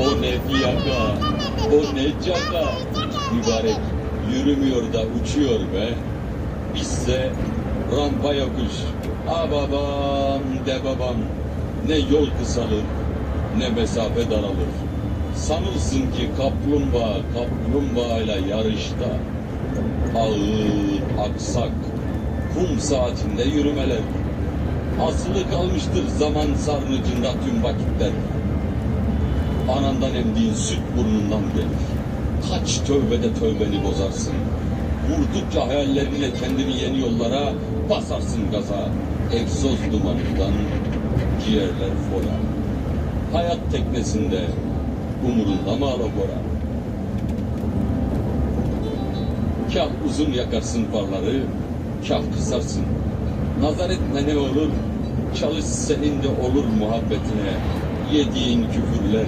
O ne fiyaka, o ne caka. Mübarek yürümüyor da uçuyor be. Bizse rampa yokuş. A babam de babam. Ne yol kısalır, ne mesafe daralır. Sanılsın ki kaplumbağa kaplumbağayla yarışta. Ağır, aksak, kum saatinde yürümeler. Asılı kalmıştır zaman sarnıcında tüm vakitler. Anandan emdiğin süt burnundan gelir. Kaç tövbede tövbeni bozarsın. Vurdukça hayallerinle kendini yeni yollara basarsın gaza. Egzoz dumanından ciğerler fora. Hayat teknesinde umurunda mı alabora? Kah uzun yakarsın farları, kah kısarsın. Nazar etme ne olur, çalış senin de olur muhabbetine. Yediğin küfürler